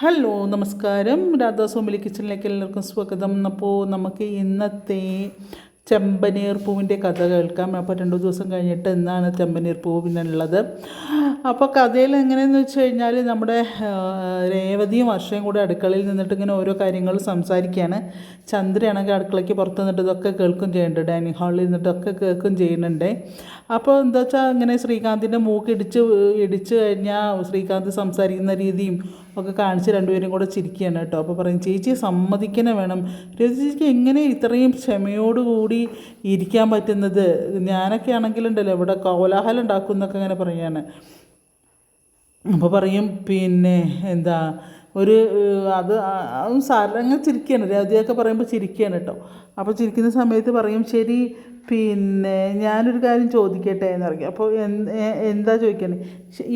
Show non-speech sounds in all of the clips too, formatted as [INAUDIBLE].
Hello നമസ്കാരം. രാധാ സോമിലി കിച്ചണിലേക്ക് എല്ലാവർക്കും സ്വാഗതം. അപ്പോൾ നമുക്ക് ഇന്നത്തെ ചെമ്പനീർ പൂവിന്റെ കഥ കേൾക്കാം. അപ്പോൾ രണ്ടു ദിവസം കഴിഞ്ഞിട്ട് എന്നാണ് ചെമ്പനീർ പൂവിനുള്ളത് അപ്പോൾ കഥയിൽ എങ്ങനെയെന്ന് വെച്ച് കഴിഞ്ഞാൽ നമ്മുടെ രേവതിയും വർഷയും കൂടെ അടുക്കളയിൽ നിന്നിട്ട് ഇങ്ങനെ ഓരോ കാര്യങ്ങൾ സംസാരിക്കുകയാണ്. ചന്ദ്രയാണെങ്കിൽ അടുക്കളയ്ക്ക് പുറത്ത് നിന്നിട്ട് ഇതൊക്കെ കേൾക്കും ചെയ്യുന്നുണ്ട് ഡൈനിങ് ഹാളിൽ നിന്നിട്ടൊക്കെ കേൾക്കും ചെയ്യുന്നുണ്ട്. അപ്പോൾ എന്താ വെച്ചാൽ ഇങ്ങനെ ശ്രീകാന്തിന്റെ മൂക്ക് ഇടിച്ച് ഇടിച്ച് കഴിഞ്ഞാൽ ശ്രീകാന്ത് സംസാരിക്കുന്ന രീതിയും ഒക്കെ കാണിച്ച് രണ്ടുപേരും കൂടെ ചിരിക്കുകയാണ് കേട്ടോ. അപ്പോൾ പറയും ചേച്ചി സമ്മതിക്കണേ വേണം. ചേച്ചിക്ക് എങ്ങനെ ഇത്രയും ക്ഷമയോടുകൂടി ഇരിക്കാൻ പറ്റുന്നത്? ഞാനൊക്കെ ആണെങ്കിലുണ്ടല്ലോ ഇവിടെ കോലാഹലം ഉണ്ടാക്കും എന്നൊക്കെ ഇങ്ങനെ പറയാണ്. അപ്പോൾ പറയും പിന്നെ എന്താ ഒരു അത് അങ്ങനെ ചിരിക്കുകയാണ്. രതിയൊക്കെ പറയുമ്പോൾ ചിരിക്കുകയാണ് കേട്ടോ. അപ്പോൾ ചിരിക്കുന്ന സമയത്ത് പറയും ശരി പിന്നെ ഞാനൊരു കാര്യം ചോദിക്കട്ടെ എന്ന് പറയും. അപ്പോൾ എന്താ ചോദിക്കണേ?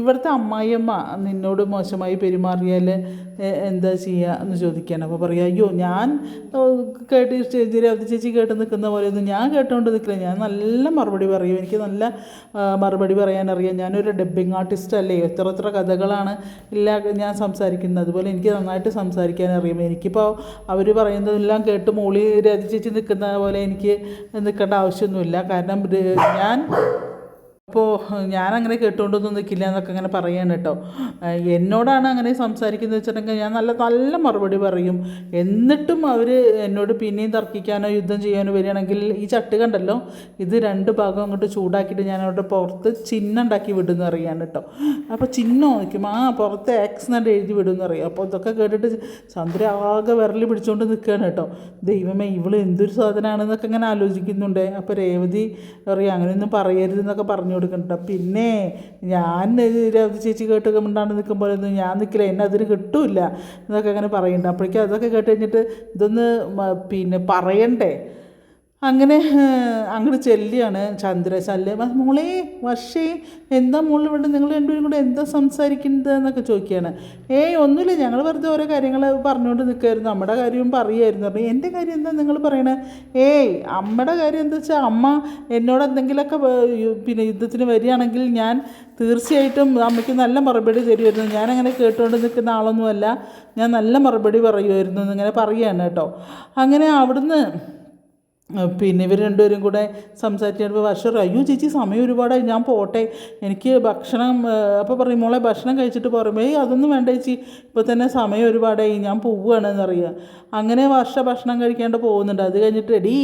ഇവിടുത്തെ അമ്മായിയമ്മ നിന്നോട് മോശമായി പെരുമാറിയാൽ എന്താ ചെയ്യുക എന്ന് ചോദിക്കുകയാണ്. അപ്പോൾ പറയുക അയ്യോ ഞാൻ കേട്ട് രവതി ചേച്ചി കേട്ട് നിൽക്കുന്ന പോലെയൊന്നും ഞാൻ കേട്ടുകൊണ്ട് നിൽക്കില്ല. ഞാൻ നല്ല മറുപടി പറയും. എനിക്ക് നല്ല മറുപടി പറയാനറിയാം ഞാനൊരു ഡബ്ബിങ് ആർട്ടിസ്റ്റ് അല്ലേ? എത്ര എത്ര കഥകളാണ് ഇല്ല ഞാൻ സംസാരിക്കുന്നത്. അതുപോലെ എനിക്ക് നന്നായിട്ട് സംസാരിക്കാൻ അറിയാം. എനിക്കിപ്പോൾ അവർ പറയുന്നതെല്ലാം കേട്ട് മോളി രതി ചേച്ചി നിൽക്കുന്ന പോലെ എനിക്ക് നിൽക്കേണ്ട ആവശ്യമൊന്നുമില്ല. കാരണം ഞാൻ അപ്പോൾ ഞാനങ്ങനെ കേട്ടുകൊണ്ടൊന്നും നിൽക്കില്ല എന്നൊക്കെ അങ്ങനെ പറയാണ് കേട്ടോ. എന്നോടാണ് അങ്ങനെ സംസാരിക്കുന്നത് വെച്ചിട്ടുണ്ടെങ്കിൽ ഞാൻ നല്ല നല്ല മറുപടി പറയും. എന്നിട്ടും അവർ എന്നോട് പിന്നെയും തർക്കിക്കാനോ യുദ്ധം ചെയ്യാനോ വരികയാണെങ്കിൽ ഈ ചട്ട് കണ്ടല്ലോ? ഇത് രണ്ട് ഭാഗം അങ്ങോട്ട് ചൂടാക്കിയിട്ട് ഞാൻ അവിടെ പുറത്ത് ചിഹ്നം ഉണ്ടാക്കി വിടുമെന്ന് അറിയാൻ കേട്ടോ. അപ്പോൾ ചിഹ്നം നോക്കും ആ പുറത്ത് എക്സ് എന്നിട്ട് എഴുതി വിടുമെന്ന് അറിയാം. അപ്പോൾ ഇതൊക്കെ കേട്ടിട്ട് ചന്ദ്ര ആകെ വിരൽ പിടിച്ചുകൊണ്ട് നിൽക്കുകയാണ് കേട്ടോ. ദൈവമേ ഇവൾ എന്തൊരു സാധനമാണെന്നൊക്കെ ഇങ്ങനെ ആലോചിക്കുന്നുണ്ട്. അപ്പോൾ രേവതി അറിയാം അങ്ങനെയൊന്നും പറയരുതെന്നൊക്കെ പറഞ്ഞു കൊടുക്കണ്ട. പിന്നെ ഞാൻ ചേച്ചി കേട്ട് മിണ്ടാണ്ട് നിൽക്കുമ്പോഴൊന്നും ഞാൻ നിൽക്കില്ല എന്നെ അതിന് കിട്ടൂല എന്നൊക്കെ അങ്ങനെ പറയുന്നുണ്ട്. അപ്പോഴേക്കും അതൊക്കെ കേട്ട് കഴിഞ്ഞിട്ട് ഇതൊന്ന് പിന്നെ പറയണ്ടേ? അങ്ങനെ അങ്ങോട്ട് ചെല്ലിയാണ് ചന്ദ്ര ശല്യ മോളെ വർഷേ എന്താ മോൾ ഇവിടെ? നിങ്ങൾ രണ്ടുപേരും കൂടെ എന്താ സംസാരിക്കുന്നത് എന്നൊക്കെ ചോദിക്കുകയാണ്. ഏയ് ഒന്നുമില്ല. ഞങ്ങൾ വെറുതെ ഓരോ കാര്യങ്ങൾ പറഞ്ഞുകൊണ്ട് നിൽക്കുമായിരുന്നു നമ്മുടെ കാര്യവും പറയുമായിരുന്നു. പറഞ്ഞു എന്റെ കാര്യം എന്താ നിങ്ങൾ പറയണേ? ഏയ് അമ്മയുടെ കാര്യം എന്താ വെച്ചാൽ അമ്മ എന്നോട് എന്തെങ്കിലുമൊക്കെ പിന്നെ യുദ്ധത്തിന് വരികയാണെങ്കിൽ ഞാൻ തീർച്ചയായിട്ടും അമ്മയ്ക്ക് നല്ല മറുപടി തരുമായിരുന്നു. ഞാനങ്ങനെ കേട്ടുകൊണ്ട് നിൽക്കുന്ന ആളൊന്നുമല്ല. ഞാൻ നല്ല മറുപടി പറയുമായിരുന്നു എന്നിങ്ങനെ പറയുകയാണ് കേട്ടോ. അങ്ങനെ അവിടുന്ന് പിന്നെ ഇവർ രണ്ടുപേരും കൂടെ സംസാരിച്ചപ്പോൾ വർഷം അയ്യോ ചേച്ചി സമയം ഒരുപാടായി ഞാൻ പോട്ടെ. എനിക്ക് ഭക്ഷണം അപ്പോൾ പറയും മോളെ ഭക്ഷണം കഴിച്ചിട്ട് പറയുമ്പോൾ ഏയ് അതൊന്നും വേണ്ട ചേച്ചി. ഇപ്പോൾ തന്നെ സമയം ഒരുപാടായി ഞാൻ പോവുകയാണെന്ന് അറിയുക അങ്ങനെ വർഷ ഭക്ഷണം കഴിക്കാണ്ട് പോകുന്നുണ്ട്. അത് കഴിഞ്ഞിട്ട് എടീ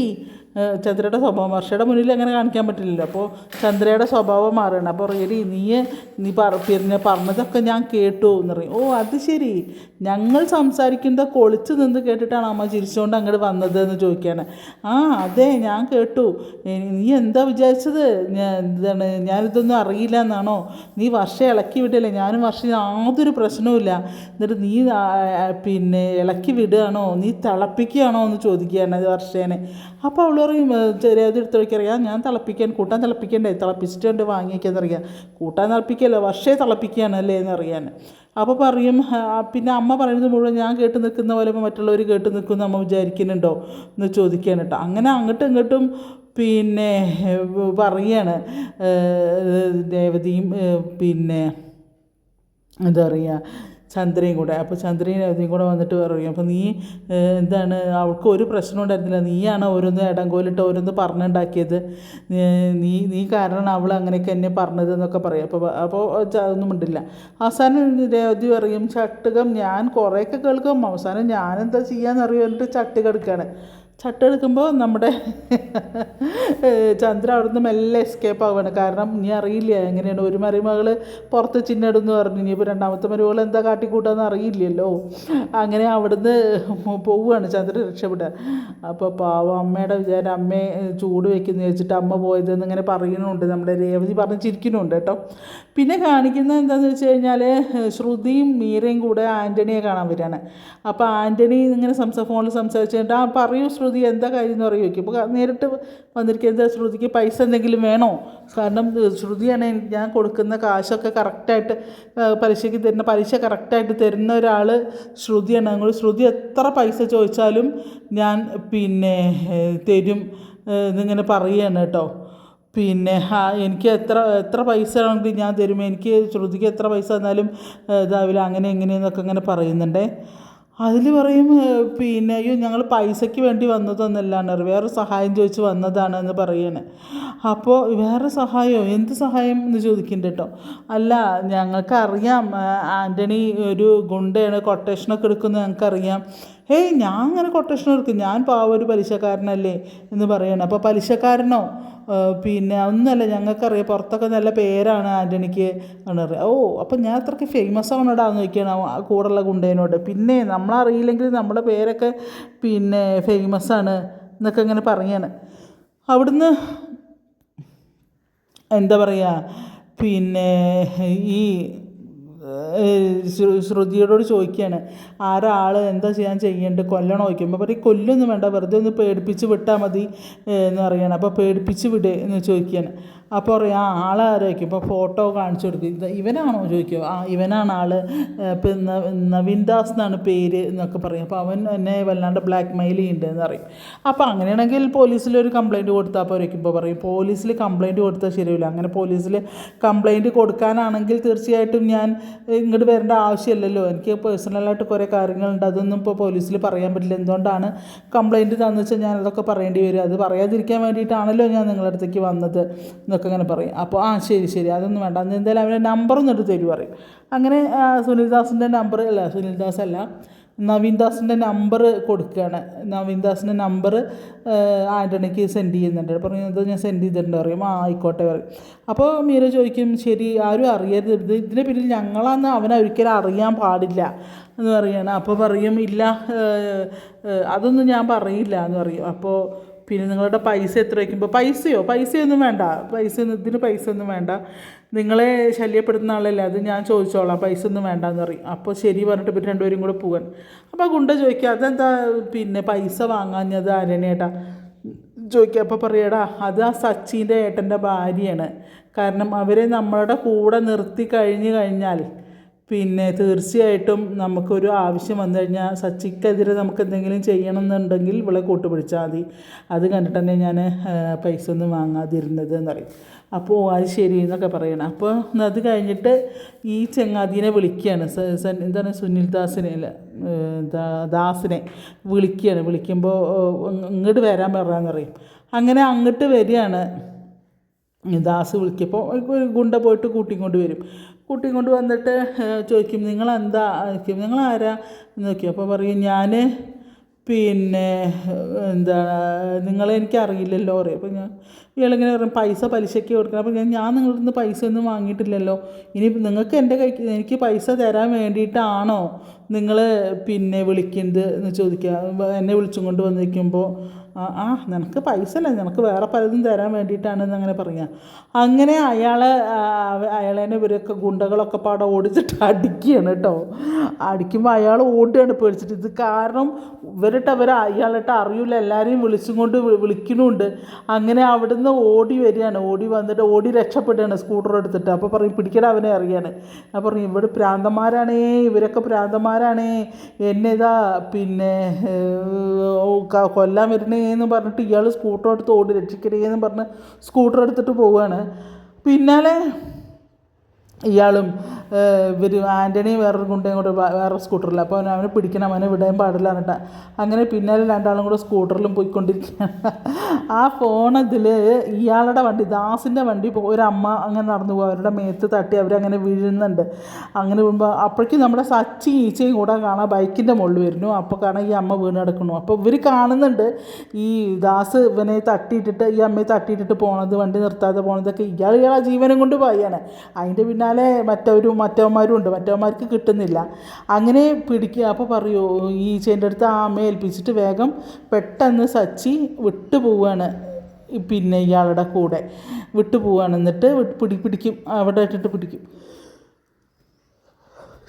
ചന്ദ്രയുടെ സ്വഭാവം. വർഷയുടെ മുന്നിൽ അങ്ങനെ കാണിക്കാൻ പറ്റില്ലല്ലോ. അപ്പോൾ ചന്ദ്രയുടെ സ്വഭാവം മാറണം അപ്പോൾ റിയലി നീ നീ പറ പിന്നെ പറഞ്ഞതൊക്കെ ഞാൻ കേട്ടു എന്ന് പറയും. ഓ അത് ശരി. ഞങ്ങൾ സംസാരിക്കുന്നത് കൊളിച്ച് നിന്ന് കേട്ടിട്ടാണ് അമ്മ ചിരിച്ചുകൊണ്ട് അങ്ങോട്ട് വന്നത് എന്ന് ചോദിക്കുകയാണ് ആ അതെ ഞാൻ കേട്ടു. നീ എന്താ വിചാരിച്ചത്? എന്താണ് ഞാനിതൊന്നും അറിയില്ല എന്നാണോ? നീ വർഷം ഇളക്കി വിടില്ലേ? ഞാനും വർഷം യാതൊരു പ്രശ്നവുമില്ല എന്നിട്ട് നീ പിന്നെ ഇളക്കി വിടുകയാണോ? നീ തിളപ്പിക്കുകയാണോ എന്ന് ചോദിക്കുകയാണ് വർഷേനെ. അപ്പോൾ അവൾ പറയും ചെറിയ എടുത്ത് വയ്ക്കറിയാം ഞാൻ തിളപ്പിക്കാൻ കൂട്ടാൻ തിളപ്പിക്കണ്ടേ? തിളപ്പിച്ചിട്ട് കൊണ്ട് വാങ്ങിയേക്കെന്നറിയാം. കൂട്ടാൻ തിളപ്പിക്കല്ലോ? വർഷേ തിളപ്പിക്കുകയാണ് അല്ലേ എന്നറിയാൻ. അപ്പോൾ പറയും പിന്നെ അമ്മ പറയുന്നത് മുഴുവൻ ഞാൻ കേട്ട് നിൽക്കുന്ന പോലെ മറ്റുള്ളവർ കേട്ട് നിൽക്കുമെന്ന് അമ്മ വിചാരിക്കുന്നുണ്ടോ എന്ന് ചോദിക്കുകയാണ് കേട്ടോ. അങ്ങനെ അങ്ങോട്ടും ഇങ്ങോട്ടും പിന്നെ പറയാണ്. രേവതിയും പിന്നെ എന്താ പറയുക ചന്ദ്രയും കൂടെ. അപ്പോൾ ചന്ദ്രയും രവതിയും കൂടെ വന്നിട്ട് പറയും അപ്പോൾ നീ എന്താണ് അവൾക്ക് ഒരു പ്രശ്നം ഉണ്ടായിരുന്നില്ല. നീയാണ് ഓരോന്ന് ഇടങ്കോലിട്ട് ഓരോന്ന് പറഞ്ഞുണ്ടാക്കിയത്. നീ നീ കാരണം അവൾ അങ്ങനെയൊക്കെ എന്നെ പറഞ്ഞത് എന്നൊക്കെ പറയും. അപ്പോൾ അപ്പോൾ അതൊന്നും ഉണ്ടില്ല അവസാനം രവതി പറയും ചട്ടുകം ഞാൻ കുറേയൊക്കെ കേൾക്കും. അവസാനം ഞാനെന്താ ചെയ്യാന്നറിയോ എന്നിട്ട് ചട്ടുക ചട്ടെടുക്കുമ്പോൾ നമ്മുടെ ഏഹ് ചന്ദ്ര അവിടുന്ന് മെല്ലെ എസ്കേപ്പ് ആവുകയാണ്. കാരണം ഇനി അറിയില്ല എങ്ങനെയാണ്. ഒരു മരുമകൾ പുറത്ത് ചിന്നിടുന്നു പറഞ്ഞു. ഇനിയിപ്പോൾ രണ്ടാമത്തെ മരുമകൾ എന്താ കാട്ടിക്കൂട്ടാന്ന് അറിയില്ലല്ലോ. അങ്ങനെ അവിടുന്ന് പോവുകയാണ് ചന്ദ്ര രക്ഷപ്പെടുക അപ്പോൾ പാവം അമ്മയുടെ വിചാരം അമ്മയെ ചൂട് വെക്കുന്നു വെച്ചിട്ട് അമ്മ പോയതെന്ന് ഇങ്ങനെ പറയുന്നുണ്ട്. നമ്മുടെ രേവതി പറഞ്ഞ് ചിരിക്കുന്നുണ്ട് കേട്ടോ. പിന്നെ കാണിക്കുന്നത് എന്താണെന്ന് വെച്ച് കഴിഞ്ഞാൽ ശ്രുതിയും മീരയും കൂടെ ആന്റണിയെ കാണാൻ വരികയാണ്. അപ്പോൾ ആന്റണി ഇങ്ങനെ സംസാ ഫോണിൽ സംസാരിച്ചിട്ട് ആ പറയൂ ശ്രുതി എന്താ കാര്യം എന്ന് പറയുമോ ഇപ്പോൾ നേരിട്ട് വന്നിരിക്കുക എന്താ ശ്രുതിക്ക് പൈസ എന്തെങ്കിലും വേണോ? കാരണം ശ്രുതിയാണ് ഞാൻ കൊടുക്കുന്ന കാശൊക്കെ കറക്റ്റായിട്ട് പലിശയ്ക്ക് തരുന്ന പലിശ കറക്റ്റായിട്ട് തരുന്ന ഒരാൾ ശ്രുതിയാണ്. നിങ്ങൾ ശ്രുതി എത്ര പൈസ ചോദിച്ചാലും ഞാൻ പിന്നെ തരും എന്നിങ്ങനെ പറയുകയാണ് കേട്ടോ. പിന്നെ എനിക്ക് എത്ര എത്ര പൈസ ആണെങ്കിലും ഞാൻ തരും? എനിക്ക് ശ്രുതിക്ക് എത്ര പൈസ തന്നാലും ഇതാവില്ല അങ്ങനെ എങ്ങനെയെന്നൊക്കെ ഇങ്ങനെ പറയുന്നുണ്ടേ. അതിൽ പറയും പിന്നെ അയ്യോ ഞങ്ങൾ പൈസയ്ക്ക് വേണ്ടി വന്നതൊന്നല്ലാണ് വേറെ സഹായം ചോദിച്ച് വന്നതാണ് എന്ന് പറയണേ. അപ്പോൾ വേറെ സഹായമോ എന്ത് സഹായം എന്ന് ചോദിക്കുന്നുണ്ട് കേട്ടോ അല്ല ഞങ്ങൾക്കറിയാം ആന്റണി ഒരു ഗുണ്ടയാണ് കൊട്ടേഷനൊക്കെ എടുക്കുന്നത് ഞങ്ങൾക്കറിയാം. ഹേയ് ഞാൻ അങ്ങനെ കൊട്ടേഷൻ എടുക്കും ഞാൻ പാവ ഒരു പലിശക്കാരനല്ലേ? എന്ന് പറയണം. അപ്പോൾ പലിശക്കാരനോ? പിന്നെ ഒന്നുമല്ല ഞങ്ങൾക്കറിയാം പുറത്തൊക്കെ നല്ല പേരാണ് ആന്റണിക്ക് എന്ന് പറയാം ഓ അപ്പം ഞാൻ അത്രയ്ക്ക് ഫേമസ് ചോദിക്കണം ആ കൂടുള്ള ഗുണ്ടേനോട്. പിന്നെ നമ്മളറിയില്ലെങ്കിൽ നമ്മുടെ പേരൊക്കെ പിന്നെ ഫേമസ് ആണ് എന്നൊക്കെ ഇങ്ങനെ പറയാണ്. അവിടുന്ന് എന്താ പറയുക പിന്നെ ഈ ശ്രുതിയോട് ചോദിക്കുകയാണ് ആരാൾ എന്താ ചെയ്യാൻ ചെയ്യേണ്ടത്? കൊല്ലണോ? ചോദിക്കുമ്പോൾ പറയും കൊല്ലൊന്നും വേണ്ട വെറുതെ ഒന്ന് പേടിപ്പിച്ച് വിട്ടാൽ മതി എന്ന് പറയണം. അപ്പോൾ പേടിപ്പിച്ച് വിട് എന്ന് ചോദിക്കുകയാണ്. അപ്പോൾ പറയും ആ ആളാരായിരിക്കും ഇപ്പോൾ ഫോട്ടോ കാണിച്ചു കൊടുക്കും. ഇവനാണോ ചോദിക്കും ആ ഇവനാണ് ആൾ ഇപ്പം നവീൻ ദാസ് എന്നാണ് പേര് എന്നൊക്കെ പറയും. അപ്പോൾ അവൻ എന്നെ വല്ലാണ്ട് ബ്ലാക്ക് മെയിൽ ചെയ്യുന്നുണ്ട് എന്ന് പറയും. അപ്പോൾ അങ്ങനെയാണെങ്കിൽ പോലീസിൽ ഒരു കംപ്ലയിന്റ് കൊടുത്താൽ പോരേക്കും ഇപ്പോൾ പറയും. പോലീസിൽ കംപ്ലയിന്റ് കൊടുത്താൽ ശരിയില്ല അങ്ങനെ പോലീസിൽ കംപ്ലയിന്റ് കൊടുക്കാനാണെങ്കിൽ തീർച്ചയായിട്ടും ഞാൻ ഇങ്ങോട്ട് വരേണ്ട ആവശ്യമില്ലല്ലോ എനിക്ക് പേഴ്സണലായിട്ട് കുറേ കാര്യങ്ങളുണ്ട്. അതൊന്നും ഇപ്പോൾ പോലീസിൽ പറയാൻ പറ്റില്ല. എന്തുകൊണ്ടാണ് കംപ്ലയിന്റ് തന്നു വെച്ചാൽ ഞാൻ അതൊക്കെ പറയേണ്ടി വരും. അത് പറയാതിരിക്കാൻ വേണ്ടിയിട്ടാണല്ലോ ഞാൻ നിങ്ങളുടെ അടുത്തേക്ക് വന്നത്. എന്നൊക്കെ ഇങ്ങനെ പറയും. അപ്പോൾ ആ ശരി ശരി അതൊന്നും വേണ്ട. അന്ന് എന്തായാലും അവന്റെ നമ്പർ എന്നിട്ട് തരും പറയും. അങ്ങനെ സുനിൽദാസിന്റെ നമ്പർ അല്ല സുനിൽദാസ് അല്ല നവീൻ ദാസിന്റെ നമ്പർ കൊടുക്കുകയാണ്. നവീൻ ദാസിന്റെ നമ്പർ ആന്റണിക്ക് സെൻഡ് ചെയ്യുന്നുണ്ട്. പറയുന്നത് ഞാൻ സെൻഡ് ചെയ്തിട്ടുണ്ട് പറയും. ആ ആയിക്കോട്ടെ പറയും. അപ്പോൾ മീര ചോദിക്കും ശരി ആരും അറിയരുത്. ഇത് ഇതിന്റെ പിന്നിൽ ഞങ്ങളാന്ന് അവനെ ഒരിക്കലും അറിയാൻ പാടില്ല എന്ന് പറയുകയാണ് അപ്പോൾ പറയും ഇല്ല അതൊന്നും ഞാൻ പറയില്ല എന്ന് പറയും. അപ്പോൾ പിന്നെ നിങ്ങളുടെ പൈസ എത്ര വയ്ക്കുമ്പോൾ പൈസയോ? പൈസയൊന്നും വേണ്ട. പൈസ ഇതിന് പൈസ ഒന്നും വേണ്ട. നിങ്ങളെ ശല്യപ്പെടുത്തുന്ന ആളല്ലേ അത് ഞാൻ ചോദിച്ചോളാം. പൈസ ഒന്നും വേണ്ട എന്ന് പറയും. അപ്പോൾ ശരി പറഞ്ഞിട്ട് പിന്നെ രണ്ടുപേരും കൂടെ പോകാൻ അപ്പോൾ ഗുണ്ട ചോദിക്കുക അതെന്താ പിന്നെ പൈസ വാങ്ങാഞ്ഞത് ആരനേട്ടാ ചോദിക്കുക അപ്പോൾ പറയടാ അത് ആ സച്ചിന്റെ ഏട്ടന്റെ ഭാര്യയാണ്. കാരണം അവരെ നമ്മളുടെ കൂടെ നിർത്തി കഴിഞ്ഞ് കഴിഞ്ഞാൽ പിന്നെ തീർച്ചയായിട്ടും നമുക്കൊരു ആവശ്യം വന്നു കഴിഞ്ഞാൽ സച്ചിക്കെതിരെ നമുക്ക് എന്തെങ്കിലും ചെയ്യണം എന്നുണ്ടെങ്കിൽ ഇവളെ കൂട്ടുപിടിച്ചാൽ മതി. അത് കണ്ടിട്ട് തന്നെ ഞാൻ പൈസ ഒന്നും വാങ്ങാതിരുന്നത് എന്ന് പറയും. അപ്പോൾ അത് ശരി എന്നൊക്കെ പറയണം. അപ്പോൾ അത് കഴിഞ്ഞിട്ട് ഈ ചെങ്ങാതിനെ വിളിക്കുകയാണ്. എന്താണ് സുനിൽ ദാസിനെ അല്ല ദാസിനെ വിളിക്കുകയാണ്. വിളിക്കുമ്പോൾ ഇങ്ങോട്ട് വരാൻ പറയാന്ന് പറയും. അങ്ങനെ അങ്ങോട്ട് വരികയാണ്. ദാസ് വിളിക്കപ്പോൾ ഒരു ഗുണ്ട പോയിട്ട് കൂട്ടിക്കൊണ്ട് വരും. കൂട്ടിക്കൊണ്ട് വന്നിട്ട് ചോദിക്കും നിങ്ങൾ എന്താ ചോദിക്കും ആരാ എന്ന് നോക്കി അപ്പോൾ പറയും ഞാൻ പിന്നെ എന്താ നിങ്ങളെ എനിക്ക് അറിയില്ലല്ലോ പറയും അപ്പോൾ ഞാൻ ഇയാളിങ്ങനെ പറയും പൈസ പലിശയ്ക്ക് കൊടുക്കണം. അപ്പോൾ ഞാൻ ഞാൻ നിങ്ങളുടെ നിന്ന് പൈസ ഒന്നും വാങ്ങിയിട്ടില്ലല്ലോ. ഇനി നിങ്ങൾക്ക് എന്റെ കൈക്ക് എനിക്ക് പൈസ തരാൻ വേണ്ടിയിട്ടാണോ നിങ്ങൾ പിന്നെ വിളിക്കുന്നത്? എന്ന് ചോദിക്കുക എന്നെ വിളിച്ചും കൊണ്ട് വന്നിരിക്കുമ്പോൾ ആ നിനക്ക് പൈസ അല്ല നിനക്ക് വേറെ പലതും തരാൻ വേണ്ടിയിട്ടാണെന്ന് അങ്ങനെ പറയാം. അങ്ങനെ അയാളെ അയാളേനെ ഇവരൊക്കെ ഗുണ്ടകളൊക്കെ പാടെ ഓടിച്ചിട്ട് അടിക്കുകയാണ് കേട്ടോ അടിക്കുമ്പോൾ അയാൾ ഓടുകയാണ് പേടിച്ചിട്ട്. ഇത് കാരണം ഇവരിട്ട് അവർ അയാളിട്ട് അറിയില്ല എല്ലാവരെയും വിളിച്ചും കൊണ്ട് വിളിക്കണുണ്ട്. അങ്ങനെ അവിടുന്ന് ഓടി വരികയാണ്. ഓടി വന്നിട്ട് ഓടി രക്ഷപ്പെടുകയാണ് സ്കൂട്ടർ എടുത്തിട്ട്. അപ്പോൾ പറയും പിടിക്കട അവനെ അറിയാണ്. അപ്പോൾ പറഞ്ഞു ഇവിടെ പ്രാന്തന്മാരാണേ ഇവരൊക്കെ പ്രാന്തന്മാരാണേ. എന്നെ ഇതാ പിന്നെ കൊല്ലാൻ വരണേ. എന്ന് പറഞ്ഞിട്ട് ഇയാൾ സ്കൂട്ടർ എടുത്ത് ഓടി രക്ഷിക്കരുത് എന്ന് പറഞ്ഞ് സ്കൂട്ടർ എടുത്തിട്ട് പോവുകയാണ് പിന്നാലെ ഇയാളും ഇവർ ആന്റണി വേറൊരു ഗുണ്ടയും കൂടെ വേറെ സ്കൂട്ടറിൽ അപ്പോൾ അവനെ അവനെ പിടിക്കണം അവനെ വിടാൻ പാടില്ല എന്നിട്ട് അങ്ങനെ പിന്നാലെ രണ്ടാളും കൂടെ സ്കൂട്ടറിലും പോയിക്കൊണ്ടിരിക്കുകയാണ്. ആ ഫോണതിൽ ഇയാളുടെ വണ്ടി ദാസിന്റെ വണ്ടി ഒരമ്മ അങ്ങനെ നടന്നു പോകും അവരുടെ മേത്ത് തട്ടി അവരങ്ങനെ വീഴുന്നുണ്ട്. അങ്ങനെ വീഴുമ്പോൾ അപ്പോഴേക്കും നമ്മുടെ സച്ചി ഈച്ചയും കൂടെ കാണാൻ ബൈക്കിന്റെ മുകളിൽ വരുന്നു. അപ്പോൾ കാണാൻ ഈ അമ്മ വീണ് കിടക്കുന്നു. അപ്പോൾ ഇവർ കാണുന്നുണ്ട്. ഈ ദാസ് ഇവനെ തട്ടിയിട്ടിട്ട് ഈ അമ്മയെ തട്ടിയിട്ടിട്ട് പോണത് വണ്ടി നിർത്താതെ പോണതൊക്കെ ഇയാൾ ഇയാളെ ജീവനും കൊണ്ട് പോയാണ്. അതിന്റെ പിന്നാലെ മറ്റവരും മറ്റവന്മാരും ഉണ്ട് മറ്റവന്മാർക്ക് കിട്ടുന്നില്ല. അങ്ങനെ പിടിക്കുക അപ്പോൾ പറയൂ ഈ ചേന്റെ അടുത്ത് ആ അമ്മയെ ഏൽപ്പിച്ചിട്ട് വേഗം പെട്ടെന്ന് സച്ചി വിട്ടു പോവുകയാണ് പിന്നെ ഇയാളുടെ കൂടെ വിട്ടു പോവുകയാണ് എന്നിട്ട് പിടി പിടിക്കും. അവിടെ ഇട്ടിട്ട് പിടിക്കും.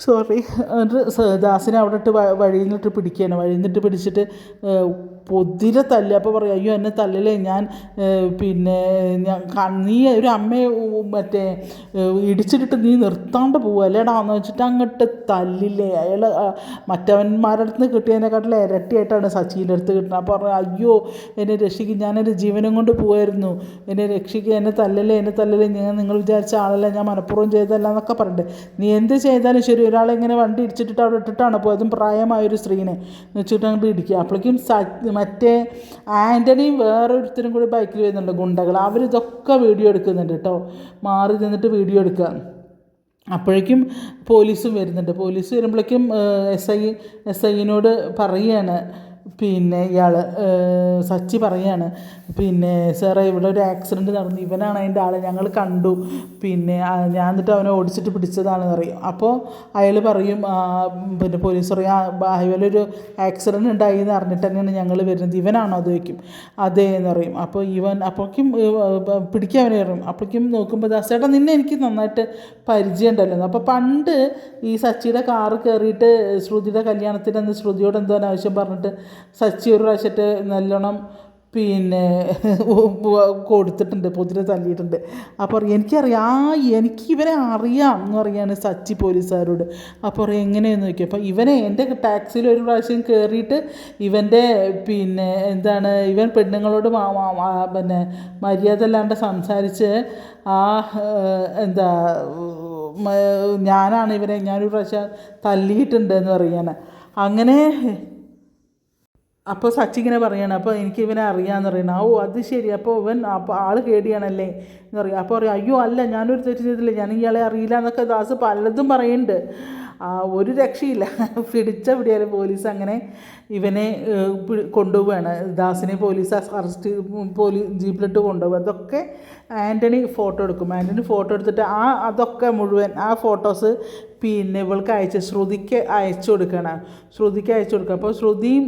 സോറി എന്നിട്ട് ദാസിനെ അവിടെ ഇട്ട് വഴിയിൽ നിന്നിട്ട് പിടിക്കുകയാണ്. വഴിയിൽ നിന്നിട്ട് പിടിച്ചിട്ട് പൊതിരെ തല്ല്. അപ്പോൾ പറയും അയ്യോ എന്നെ തല്ലലേ ഞാൻ? പിന്നെ ഞാൻ നീ ഒരു അമ്മയെ മറ്റേ ഇടിച്ചിട്ടിട്ട് നീ നിർത്താണ്ട് പോവുക അല്ലേടാന്ന് വെച്ചിട്ട് അങ്ങോട്ട് തല്ലില്ലേ? അയാൾ മറ്റവന്മാരുടെ അടുത്ത് കിട്ടിയതിനെക്കാട്ടിലും ഇരട്ടിയായിട്ടാണ് സച്ചിന്റെ അടുത്ത് കിട്ടുന്നത്. അപ്പോൾ പറഞ്ഞു അയ്യോ എന്നെ രക്ഷിക്കും. ഞാനൊരു ജീവനും കൊണ്ട് പോയായിരുന്നു എന്നെ രക്ഷിക്കുക എന്നെ തല്ലല്ലേ? എന്നെ തല്ലല്ലേ? ഞാൻ നിങ്ങൾ വിചാരിച്ച ആളല്ല. ഞാൻ മനഃപൂർവം ചെയ്തല്ല എന്നൊക്കെ പറഞ്ഞിട്ട്. നീ എന്ത് ചെയ്താലും ശരി. ഒരാളെ ഇങ്ങനെ വണ്ടി ഇടിച്ചിട്ടിട്ട് അവിടെ ഇട്ടിട്ടാണ് പോയതും. പ്രായമായൊരു സ്ത്രീനെ. വെച്ചിട്ട് അങ്ങോട്ട് ഇടിക്കുക അപ്പോഴേക്കും മറ്റേ ആന്റണിയും വേറൊരുത്തരും കൂടി ബൈക്കിൽ വരുന്നുണ്ട് ഗുണ്ടകൾ. അവരിതൊക്കെ വീഡിയോ എടുക്കുന്നുണ്ട് കേട്ടോ മാറി നിന്നിട്ട് വീഡിയോ എടുക്കുക അപ്പോഴേക്കും പോലീസും വരുന്നുണ്ട്. പോലീസ് വരുമ്പോഴേക്കും എസ് ഐ എസ് ഐനോട് പറയുകയാണ് പിന്നെ ഇയാൾ സച്ചി പറയാണ് പിന്നെ സാറേ ഇവിടെ ഒരു ആക്സിഡന്റ് നടന്നു. ഇവനാണ് അതിന്റെ ആൾ ഞങ്ങൾ കണ്ടു. പിന്നെ ഞാൻ എന്നിട്ട് അവനെ ഓടിച്ചിട്ട് പിടിച്ചതാണെന്ന് പറയും. അപ്പോൾ അയാൾ പറയും പിന്നെ പോലീസ് പറയും ആ ആക്സിഡന്റ് ഉണ്ടായി എന്ന് അറിഞ്ഞിട്ട് തന്നെയാണ് ഞങ്ങൾ വരുന്നത്. ഇവനാണോ അത്? വയ്ക്കും അതെ എന്ന് പറയും. അപ്പോൾ ഇവൻ അപ്പോഴേക്കും പിടിക്കാൻ അവനെ പറയും. അപ്പോഴേക്കും നോക്കുമ്പോൾ ദാസേട്ടാ നിന്നെ എനിക്ക് നന്നായിട്ട് പരിചയം ഉണ്ടല്ലോ അപ്പോൾ പണ്ട് ഈ സച്ചിയുടെ കാറ് കയറിയിട്ട് ശ്രുതിയുടെ കല്യാണത്തിന് അന്ന് ശ്രുതിയോട് എന്തോ ആവശ്യം പറഞ്ഞിട്ട് സച്ചി ഒരു പ്രാവശ്യമായിട്ട് നല്ലോണം പിന്നെ കൊടുത്തിട്ടുണ്ട് പൊതിരെ തല്ലിയിട്ടുണ്ട്. അപ്പോൾ എനിക്കറിയാം ആ എനിക്ക് ഇവനെ അറിയാം എന്ന് പറയാണ് സച്ചി പോലീസുകാരോട്. അപ്പോൾ പറയും എങ്ങനെയെന്ന് നോക്കി അപ്പോൾ ഇവനെ എന്റെ ടാക്സിയിൽ ഒരു പ്രാവശ്യം കയറിയിട്ട് ഇവന്റെ പിന്നെ എന്താണ് ഇവൻ പെണ്ണുങ്ങളോട് പിന്നെ മര്യാദ അല്ലാണ്ട് സംസാരിച്ച് ആ എന്താ ഞാനാണ് ഇവനെ ഞാനൊരു പ്രാവശ്യം തല്ലിയിട്ടുണ്ട് എന്ന് പറയാണ്. അങ്ങനെ അപ്പോൾ സച്ചി ഇങ്ങനെ പറയാണ് അപ്പോൾ എനിക്ക് ഇവനെ അറിയാമെന്ന് പറയണം ഓ അത് ശരി. അപ്പോൾ ഇവൻ അപ്പോൾ ആൾ കേടിയാണല്ലേ? എന്ന് പറയും. അപ്പോൾ പറയും അയ്യോ അല്ല ഞാനൊരു തെറ്റ് ചെയ്തില്ല ഞാൻ ഇയാളെ അറിയില്ല എന്നൊക്കെ ദാസ് പലതും പറയുന്നുണ്ട്. ഒരു രക്ഷയില്ല. [LAUGHS] പിടിച്ച പിടിയാലും പോലീസ് അങ്ങനെ ഇവനെ കൊണ്ടുപോവുകയാണ് ദാസിനെ പോലീസ് അറസ്റ്റ് പോലീസ് ജീപ്പിലിട്ട് കൊണ്ടുപോകും അതൊക്കെ ആന്റണി ഫോട്ടോ എടുക്കും. ആന്റണി ഫോട്ടോ എടുത്തിട്ട് ആ അതൊക്കെ മുഴുവൻ ആ ഫോട്ടോസ് പിന്നെ ഇവൾക്ക് അയച്ച് ശ്രുതിക്ക് അയച്ചു കൊടുക്കണം. ശ്രുതിക്ക് അയച്ചു കൊടുക്കുക അപ്പോൾ ശ്രുതിയും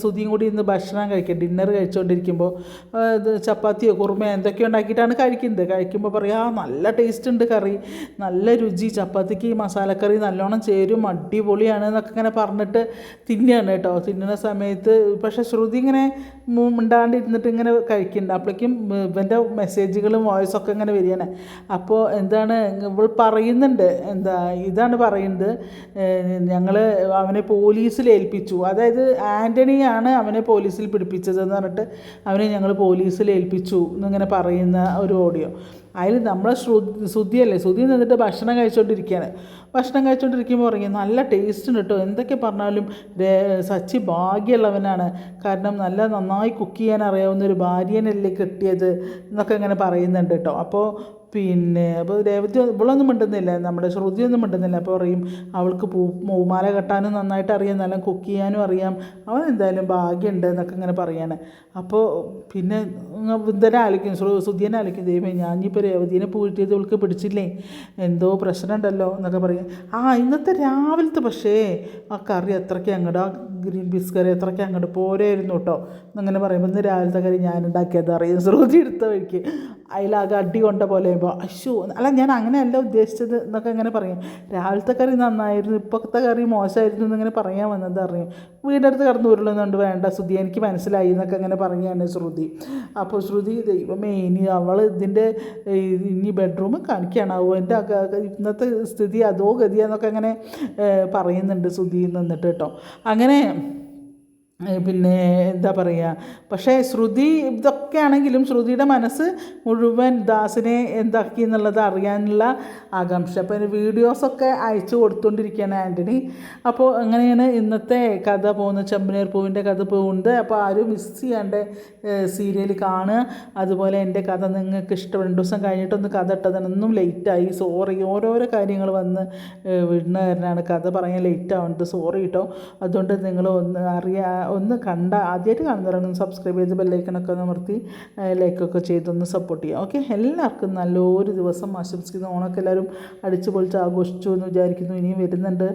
ശ്രുതിയും കൂടി ഇന്ന് ഭക്ഷണം കഴിക്കുക ഡിന്നർ കഴിച്ചുകൊണ്ടിരിക്കുമ്പോൾ ചപ്പാത്തിയോ കുറുമയോ എന്തൊക്കെയോ ഉണ്ടാക്കിയിട്ടാണ് കഴിക്കുന്നത്. കഴിക്കുമ്പോൾ പറയാം ആ നല്ല ടേസ്റ്റ് ഉണ്ട് കറി. നല്ല രുചി. ചപ്പാത്തിക്ക് മസാലക്കറി നല്ലോണം ചേരും. അടിപൊളിയാണ് എന്നൊക്കെ ഇങ്ങനെ പറഞ്ഞിട്ട് തിന്നാണ് കേട്ടോ. തിന്നുന്ന സമയത്ത് പക്ഷേ ശ്രുതി ഇങ്ങനെ മിണ്ടാണ്ടിരുന്നിട്ട് ഇങ്ങനെ കഴിക്കുന്നുണ്ട്. അപ്പോഴേക്കും ഇവന്റെ മെസ്സേജുകളും വോയിസൊക്കെ ഇങ്ങനെ വരികയാണ്. അപ്പോൾ എന്താണ് ഇവൾ പറയുന്നുണ്ട് എന്താ ഇതാണ് പറയുന്നത് ഞങ്ങൾ അവനെ പോലീസിൽ ഏൽപ്പിച്ചു. അതായത് ആന്റണിയാണ് അവനെ പോലീസിൽ പിടിപ്പിച്ചതെന്ന് പറഞ്ഞിട്ട് അവനെ ഞങ്ങൾ പോലീസിൽ ഏൽപ്പിച്ചു എന്നിങ്ങനെ പറയുന്ന ഒരു ഓഡിയോ. അതിൽ നമ്മളെ ശ്രുതി ശ്രുതിയല്ലേ? ശ്രുതി നിന്നിട്ട് ഭക്ഷണം കഴിച്ചുകൊണ്ടിരിക്കുകയാണ് ഭക്ഷണം കഴിച്ചുകൊണ്ടിരിക്കുമ്പോൾ പറയും നല്ല ടേസ്റ്റ് ഉണ്ട് കേട്ടോ എന്തൊക്കെ പറഞ്ഞാലും സച്ചി ഭാഗ്യമുള്ളവനാണ്. കാരണം നല്ല നന്നായി കുക്ക് ചെയ്യാൻ അറിയാവുന്ന ഒരു ഭാര്യനല്ലേ കിട്ടിയത് എന്നൊക്കെ ഇങ്ങനെ പറയുന്നുണ്ട് കേട്ടോ അപ്പോൾ പിന്നെ അപ്പോൾ രേവതി ഇവളൊന്നും മിണ്ടുന്നില്ല. നമ്മുടെ ശ്രുതിയൊന്നും മിണ്ടുന്നില്ല. അപ്പോൾ പറയും അവൾക്ക് പൂ പൂമാല കെട്ടാനും നന്നായിട്ട് അറിയാം. നല്ല കുക്ക് ചെയ്യാനും അറിയാം. അവൻ എന്തായാലും ഭാഗ്യമുണ്ട് എന്നൊക്കെ ഇങ്ങനെ പറയാണ്. അപ്പോൾ പിന്നെ വൃദ്ധനെ ആലോചിക്കും. ശ്രു ശ്രുതിയനെ ആലോചിക്കും. ഞാൻ ഞാനിപ്പോൾ രേവതിനെ പൂഴ്ത്തിയത് ഇവൾക്ക് പിടിച്ചില്ലേ? എന്തോ പ്രശ്നമുണ്ടല്ലോ എന്നൊക്കെ പറയും. ആ ഇന്നത്തെ രാവിലത്തെ പക്ഷേ ആ കറി അത്രയ്ക്ക് അങ്ങോട്ട് ഗ്രീൻ പീസ് കറി അത്രയ്ക്ക് അങ്ങോട്ട് പോരായിരുന്നു കേട്ടോ. എന്നങ്ങനെ പറയുമ്പോൾ ഇന്ന് രാവിലത്തെ കറി ഞാൻ ഉണ്ടാക്കിയത് അറിയും. ശ്രുതി എടുത്ത വഴിക്ക്. അതിലാകെ അടി കൊണ്ട പോലെ ഇപ്പോൾ അശു അല്ല ഞാൻ അങ്ങനെയല്ല ഉദ്ദേശിച്ചത് എന്നൊക്കെ അങ്ങനെ പറയും. രാവിലത്തെ കറി നന്നായിരുന്നു ഇപ്പോഴത്തെ കറി മോശമായിരുന്നു എന്നിങ്ങനെ പറയാൻ വന്നത് അറിയും. വീടെടുത്ത് കടന്നു ഉരുളുന്നുണ്ട് വേണ്ട ശ്രുതി എനിക്ക് മനസ്സിലായി എന്നൊക്കെ അങ്ങനെ പറയുകയാണ് ശ്രുതി. അപ്പോൾ ശ്രുതി ദൈവമേ ഇനി അവൾ ഇതിന്റെ ഇനി ബെഡ്റൂം കാണിക്കുകയാണാവോ എന്റെ ഇന്നത്തെ സ്ഥിതി അതോ ഗതിയെന്നൊക്കെ അങ്ങനെ പറയുന്നുണ്ട് ശ്രുതി നിന്നിട്ട് കേട്ടോ. അങ്ങനെ പിന്നെ എന്താ പറയുക പക്ഷേ ശ്രുതി ഇതൊക്കെ ആണെങ്കിലും ശ്രുതിയുടെ മനസ്സ് മുഴുവൻ ദാസിനെ എന്താക്കി എന്നുള്ളത് അറിയാനുള്ള ആകാംക്ഷ. അപ്പോൾ വീഡിയോസൊക്കെ അയച്ചു കൊടുത്തുകൊണ്ടിരിക്കുകയാണ് ആന്റണി അപ്പോൾ അങ്ങനെയാണ് ഇന്നത്തെ കഥ പോകുന്നത്. ചെമ്പനീർ പൂവിന്റെ കഥ പോകുന്നത്. അപ്പോൾ ആരും മിസ് ചെയ്യാണ്ട് സീരിയൽ കാണുക. അതുപോലെ എന്റെ കഥ നിങ്ങൾക്ക് ഇഷ്ടം രണ്ട് ദിവസം കഴിഞ്ഞിട്ടൊന്ന് കഥ ഇട്ടതിനൊന്നും ലേറ്റായി സോറി ഓരോരോ കാര്യങ്ങൾ വന്ന് വിടുന്ന കാരണമാണ് കഥ പറയാൻ ലേറ്റ് ആവുന്നത്. സോറി കേട്ടോ അതുകൊണ്ട് നിങ്ങൾ ഒന്ന് അറിയാ ഒന്ന് കണ്ട ആദ്യമായിട്ട് കാണുന്നവരാണ് സബ്സ്ക്രൈബ് ചെയ്ത് ബെല്ലൈക്കണൊക്കെ അമർത്തി ലൈക്കൊക്കെ ചെയ്തൊന്ന് സപ്പോർട്ട് ചെയ്യാം ഓക്കെ എല്ലാവർക്കും നല്ലൊരു ദിവസം ആശംസിക്കുന്നു. ഓണമൊക്കെ എല്ലാവരും അടിച്ചു പൊളിച്ച് ആഘോഷിച്ചു എന്ന് വിചാരിക്കുന്നു. ഇനിയും വരുന്നുണ്ട്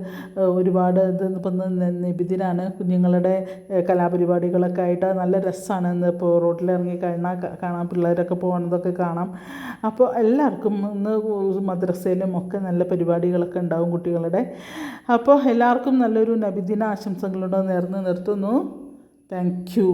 ഒരുപാട് ഇത് ഇപ്പം നിബിദിനാണ്. കുഞ്ഞുങ്ങളുടെ കലാപരിപാടികളൊക്കെ ആയിട്ട് നല്ല രസമാണ് ഇന്ന് ഇപ്പോൾ റോഡിലിറങ്ങി കഴിഞ്ഞാൽ കാണാം പിള്ളേരൊക്കെ പോകുന്നതൊക്കെ കാണാം. അപ്പോൾ എല്ലാവർക്കും ഇന്ന് മദ്രസയിലും ഒക്കെ നല്ല പരിപാടികളൊക്കെ ഉണ്ടാവും കുട്ടികളുടെ. അപ്പോൾ എല്ലാവർക്കും നല്ലൊരു നബിദിന ആശംസകളോട് നേർന്ന് നിർത്തുന്നു. Thank you